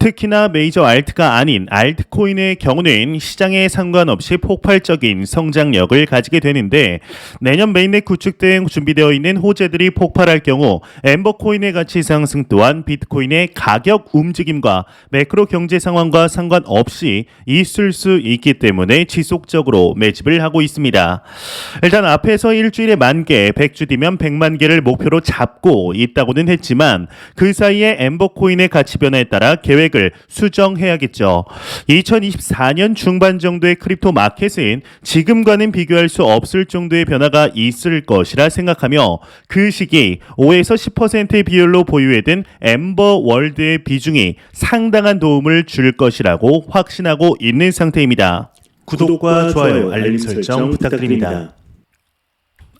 특히나 메이저 알트가 아닌 알트코인의 경우는 시장에 상관없이 폭발적인 성장력을 가지게 되는데 내년 메인넷 구축 등 준비되어 있는 호재들이 폭발할 경우 엠버코인의 가치 상승 또한 비트코인의 가격 움직임과 매크로 경제 상황과 상관없이 있을 수 있기 때문에 지속적으로 매집을 하고 있습니다. 일단 앞에서 일주일에 만 개, 100주 뒤면 100만 개를 목표로 잡고 있다고는 했지만 그 사이에 엠버코인의 가치 변화에 따라 계획 을 수정해야겠죠. 2024년 중반 정도의 크립토 마켓은 지금과는 비교할 수 없을 정도의 변화가 있을 것이라 생각하며 그 시기 5에서 10%의 비율로 보유해둔 엠버 월드의 비중이 상당한 도움을 줄 것이라고 확신하고 있는 상태입니다. 구독과 좋아요, 알림 설정 부탁드립니다.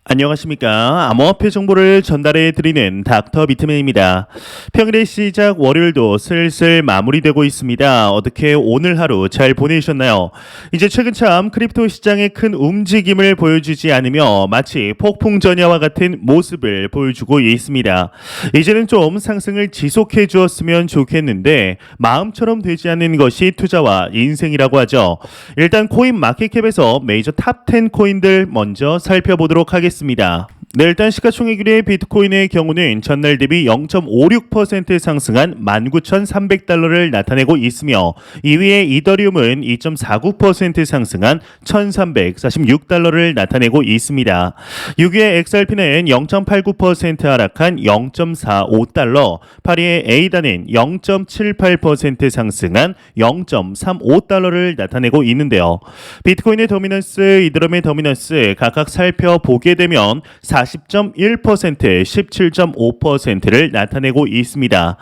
안녕하십니까. 암호화폐 정보를 전달해 드리는 닥터 비트맨입니다. 평일의 시작 월요일도 슬슬 마무리되고 있습니다. 어떻게 오늘 하루 잘 보내셨나요? 이제 최근 참 크립토 시장의 큰 움직임을 보여주지 않으며 마치 폭풍 전야와 같은 모습을 보여주고 있습니다. 이제는 좀 상승을 지속해 주었으면 좋겠는데 마음처럼 되지 않는 것이 투자와 인생이라고 하죠. 일단 코인 마켓캡에서 메이저 탑 10 코인들 먼저 살펴보도록 하겠습니다. 있습니다. 네, 일단 시가총액률의 비트코인의 경우는 전날 대비 0.56% 상승한 19,300달러를 나타내고 있으며 2위의 이더리움은 2.49% 상승한 1,346달러를 나타내고 있습니다. 6위의 XRP는 0.89% 하락한 0.45달러, 8위의 에이다는 0.78% 상승한 0.35달러를 나타내고 있는데요. 비트코인의 도미넌스, 이더리움의 도미넌스 각각 살펴보게 되면 40.1%, 17.5%를 나타내고 있습니다.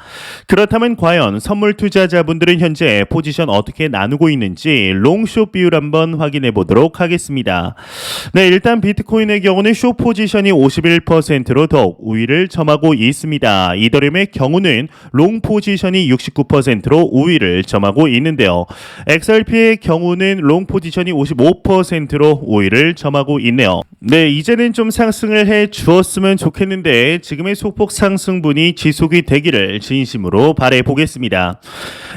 그렇다면 과연 선물 투자자분들은 현재 포지션 어떻게 나누고 있는지 롱숏 비율 한번 확인해 보도록 하겠습니다. 네, 일단 비트코인의 경우는 숏 포지션이 51%로 더욱 우위를 점하고 있습니다. 이더리움의 경우는 롱 포지션이 69%로 우위를 점하고 있는데요. XRP의 경우는 롱 포지션이 55%로 우위를 점하고 있네요. 네, 이제는 좀 상승을 해 주었으면 좋겠는데 지금의 소폭 상승분이 지속이 되기를 진심으로 바래 보겠습니다.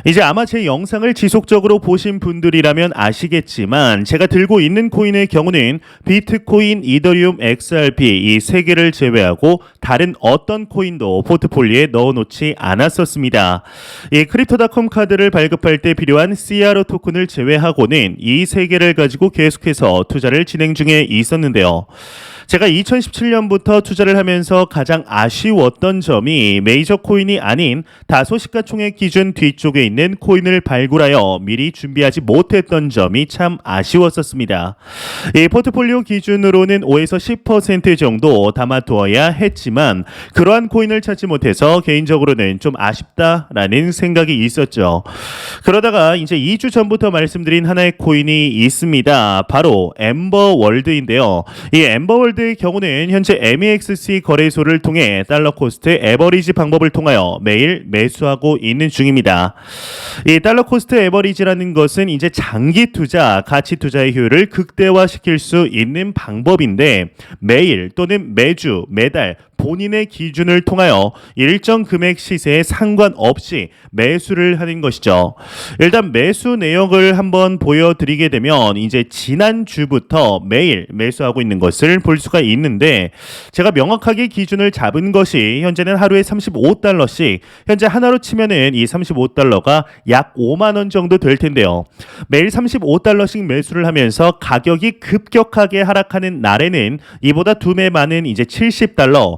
이제 아마 제 영상을 지속적으로 보신 분들이라면 아시겠지만 제가 들고 있는 코인의 경우는 비트코인, 이더리움, XRP 이 세 개를 제외하고 다른 어떤 코인도 포트폴리오에 넣어놓지 않았었습니다. 이 크립토닷컴 카드를 발급할 때 필요한 CRO 토큰을 제외하고는 이 세 개를 가지고 계속해서 투자를 진행 중에 있었는데요. 제가 2017년부터 투자를 하면서 가장 아쉬웠던 점이 메이저 코인이 아닌 다소 시가총액 기준 뒤쪽에 있는 코인을 발굴하여 미리 준비하지 못했던 점이 참 아쉬웠었습니다. 이 포트폴리오 기준으로는 5에서 10% 정도 담아두어야 했지만 그러한 코인을 찾지 못해서 개인적으로는 좀 아쉽다라는 생각이 있었죠. 그러다가 이제 2주 전부터 말씀드린 하나의 코인이 있습니다. 바로 엠버 월드인데요. 이 엠버 월드 의 경우는 현재 MEXC 거래소를 통해 달러 코스트 에버리지 방법을 통하여 매일 매수하고 있는 중입니다. 이 달러 코스트 에버리지라는 것은 이제 장기 투자, 가치 투자의 효율을 극대화시킬 수 있는 방법인데 매일 또는 매주, 매달 본인의 기준을 통하여 일정 금액 시세에 상관없이 매수를 하는 것이죠. 일단 매수 내역을 한번 보여드리게 되면 이제 지난 주부터 매일 매수하고 있는 것을 볼 수가 있는데 제가 명확하게 기준을 잡은 것이 현재는 하루에 35달러씩 현재 하나로 치면은 이 35달러가 약 5만 원 정도 될 텐데요. 매일 35달러씩 매수를 하면서 가격이 급격하게 하락하는 날에는 이보다 두 배 많은 이제 70달러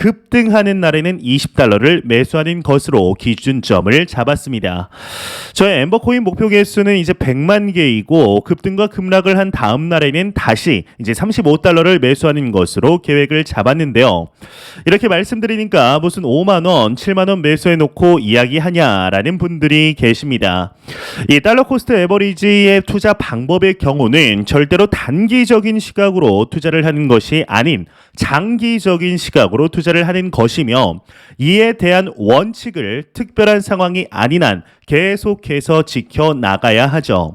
급등하는 날에는 20달러를 매수하는 것으로 기준점을 잡았습니다. 저의 엠버코인 목표 개수는 이제 100만 개이고 급등과 급락을 한 다음 날에는 다시 이제 35달러를 매수하는 것으로 계획을 잡았는데요. 이렇게 말씀드리니까 무슨 5만 원, 7만 원 매수해 놓고 이야기하냐라는 분들이 계십니다. 이 달러 코스트 에버리지의 투자 방법의 경우는 절대로 단기적인 시각으로 투자를 하는 것이 아닌 장기적인 시각으로 투자 투자를 하는 것이며 이에 대한 원칙을 특별한 상황이 아닌 한 계속해서 지켜 나가야 하죠.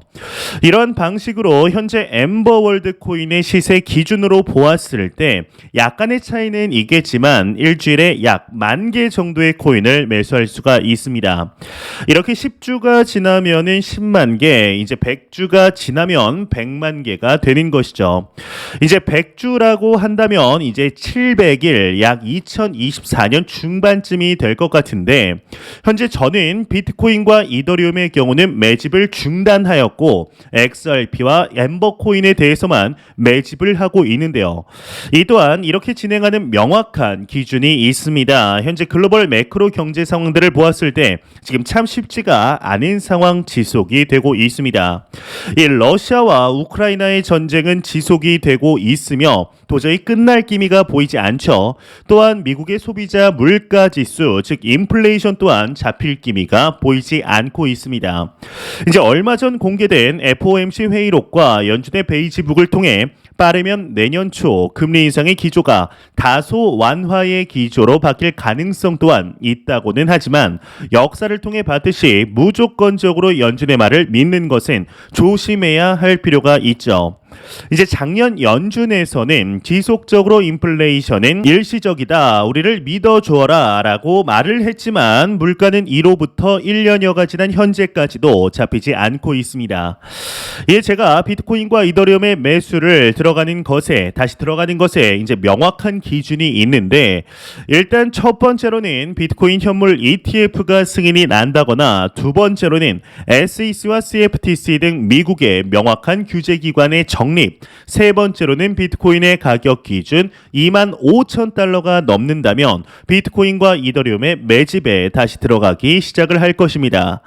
이런 방식으로 현재 엠버월드 코인의 시세 기준으로 보았을 때 약간의 차이는 있겠지만 일주일에 약 만 개 정도의 코인을 매수할 수가 있습니다. 이렇게 10주가 지나면은 10만 개, 이제 100주가 지나면 100만 개가 되는 것이죠. 이제 100주라고 한다면 이제 700일 약 2024년 중반쯤이 될 것 같은데 현재 저는 비트코인과 이더리움의 경우는 매집을 중단하였고 XRP와 엠버코인에 대해서만 매집을 하고 있는데요. 이 또한 이렇게 진행하는 명확한 기준이 있습니다. 현재 글로벌 매크로 경제 상황들을 보았을 때 지금 참 쉽지가 않은 상황 지속이 되고 있습니다. 이 러시아와 우크라이나의 전쟁은 지속이 되고 있으며 도저히 끝날 기미가 보이지 않죠. 또한 미국의 소비자 물가 지수 즉 인플레이션 또한 잡힐 기미가 보이지 않고 있습니다. 이제 얼마 전 공개된 FOMC 회의록과 연준의 베이지북을 통해 빠르면 내년 초 금리 인상의 기조가 다소 완화의 기조로 바뀔 가능성 또한 있다고는 하지만 역사를 통해 봤듯이 무조건적으로 연준의 말을 믿는 것은 조심해야 할 필요가 있죠. 이제 작년 연준에서는 지속적으로 인플레이션은 일시적이다. 우리를 믿어주어라. 라고 말을 했지만 물가는 1호부터 1년여가 지난 현재까지도 잡히지 않고 있습니다. 예, 제가 비트코인과 이더리움의 매수를 들어가는 것에, 다시 들어가는 것에 이제 명확한 기준이 있는데 일단 첫 번째로는 비트코인 현물 ETF가 승인이 난다거나 두 번째로는 SEC와 CFTC 등 미국의 명확한 규제 기관의 정 립, 세 번째로는 비트코인의 가격 기준 2만 5천 달러가 넘는다면 비트코인과 이더리움의 매집에 다시 들어가기 시작을 할 것입니다.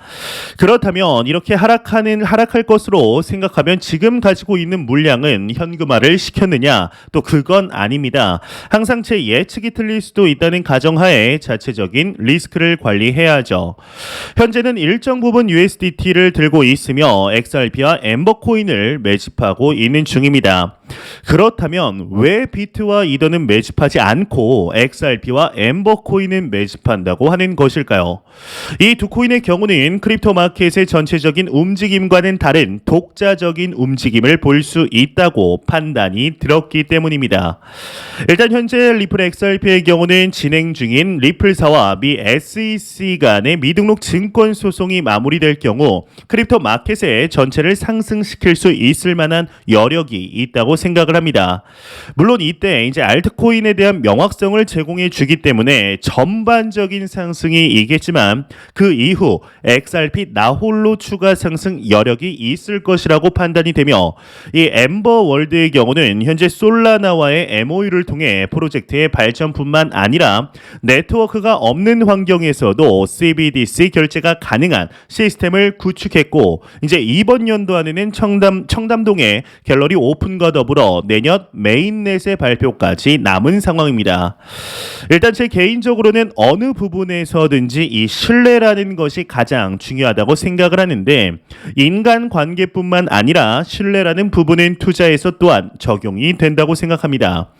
그렇다면 이렇게 하락하는 하락할 것으로 생각하면 지금 가지고 있는 물량은 현금화를 시켰느냐? 또 그건 아닙니다. 항상 제 예측이 틀릴 수도 있다는 가정하에 자체적인 리스크를 관리해야죠. 현재는 일정 부분 USDT를 들고 있으며 XRP와 엠버코인을 매집하고 있는 중입니다. 그렇다면 왜 비트와 이더는 매집하지 않고 XRP와 엠버 코인은 매집한다고 하는 것일까요? 이 두 코인의 경우는 크립토 마켓의 전체적인 움직임과는 다른 독자적인 움직임을 볼 수 있다고 판단이 들었기 때문입니다. 일단 현재 리플 XRP의 경우는 진행 중인 리플사와 미 SEC 간의 미등록 증권 소송이 마무리될 경우 크립토 마켓의 전체를 상승시킬 수 있을 만한 여력이 있다고 생각을 합니다. 물론 이때 이제 알트코인에 대한 명확성을 제공해 주기 때문에 전반적인 상승이 있겠지만 그 이후 XRP 나홀로 추가 상승 여력이 있을 것이라고 판단이 되며 이 엠버 월드의 경우는 현재 솔라나와의 MOU를 통해 프로젝트의 발전뿐만 아니라 네트워크가 없는 환경에서도 CBDC 결제가 가능한 시스템을 구축했고 이제 이번 연도 안에는 청담 청담동에 갤러리 오픈과 더불어 내년 메인넷의 발표까지 남은 상황입니다. 일단 제 개인적으로는 어느 부분에서든지 이 신뢰라는 것이 가장 중요하다고 생각을 하는데 인간 관계뿐만 아니라 신뢰라는 부분은 투자에서 또한 적용이 된다고 생각합니다.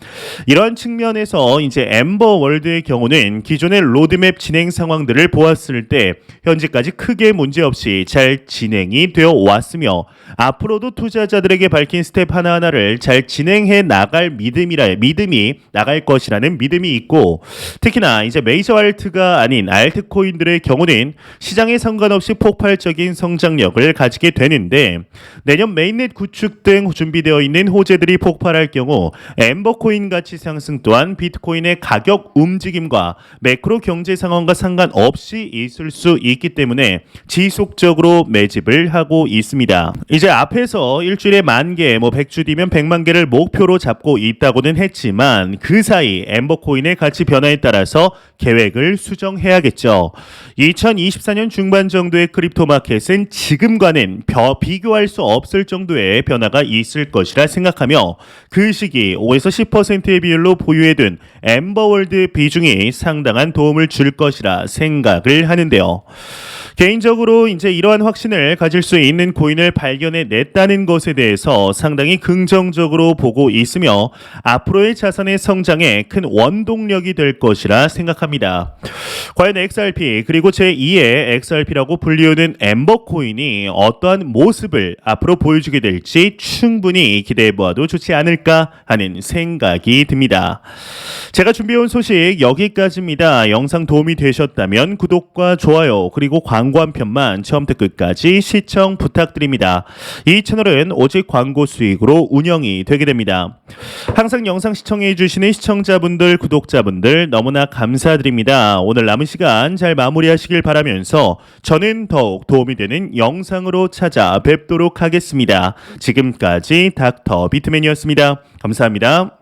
이런 측면에서 이제 엠버 월드의 경우는 기존의 로드맵 진행 상황들을 보았을 때 현재까지 크게 문제 없이 잘 진행이 되어 왔으며 앞으로도 투자자들에게 밝힌 스텝 하나하나를 잘 진행해 나갈 믿음이라 믿음이 나갈 것이라는 믿음이 있고 특히나 이제 메이저 알트가 아닌 알트코인들의 경우는 시장에 상관없이 폭발적인 성장력을 가지게 되는데 내년 메인넷 구축 등 준비되어 있는 호재들이 폭발할 경우 엠버코인 가치 상승 또한 비트코인의 가격 움직임과 매크로 경제 상황과 상관없이 있을 수 있기 때문에 지속적으로 매집을 하고 있습니다. 이제 앞에서 일주일에 만 개, 뭐 100주 뒤면 100만 개를 목표로 잡고 있다고는 했지만 그 사이 엠버코인의 가치 변화에 따라서 계획을 수정해야겠죠. 2024년 중반 정도의 크립토 마켓은 지금과는 벼, 비교할 수 없을 정도의 변화가 있을 것이라 생각하며 그 시기 5에서 10%의 비율로 보유해둔 엠버월드 비중이 상당한 도움을 줄 것이라 생각을 하는데요. 개인적으로 이제 이러한 확신을 가질 수 있는 코인을 발견해 냈다는 것에 대해서 상당히 긍정적 긍정적으로 보고 있으며 앞으로의 자산의 성장에 큰 원동력이 될 것이라 생각합니다. 과연 XRP 그리고 제2의 XRP라고 불리우는 엠버코인이 어떠한 모습을 앞으로 보여주게 될지 충분히 기대해 보아도 좋지 않을까 하는 생각이 듭니다. 제가 준비해온 소식 여기까지입니다. 영상 도움이 되셨다면 구독과 좋아요 그리고 광고 한 편만 처음부터 끝까지 시청 부탁드립니다. 이 채널은 오직 광고 수익으로 운 영이 되게 됩니다. 항상 영상 시청해 주시는 시청자분들, 구독자분들 너무나 감사드립니다. 오늘 남은 시간 잘 마무리하시길 바라면서 저는 더욱 도움이 되는 영상으로 찾아뵙도록 하겠습니다. 지금까지 닥터 비트맨이었습니다. 감사합니다.